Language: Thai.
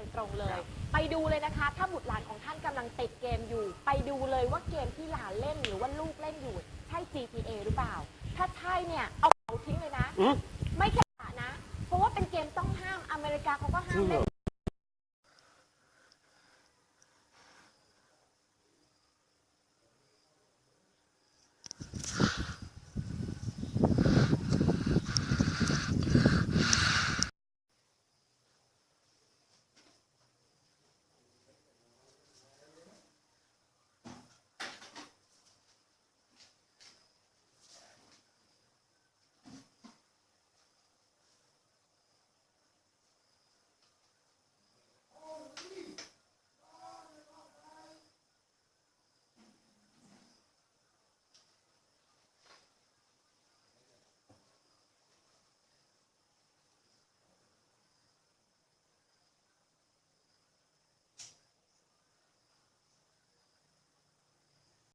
ดยตรงเลย ไปดูเลยนะคะ ถ้าบุตรหลานของท่านกำลังติดเกมอยู่ ไปดูเลยว่าเกมที่หลานเล่นหรือว่าลูกเล่นอยู่ ใช่ GTA หรือเปล่า ถ้าใช่เนี่ย เอาเขาทิ้งเลยนะ อืม ไม่แค่นะ เพราะว่าเป็นเกมต้องห้ามอเมริกาเขาก็ห้ามเล่น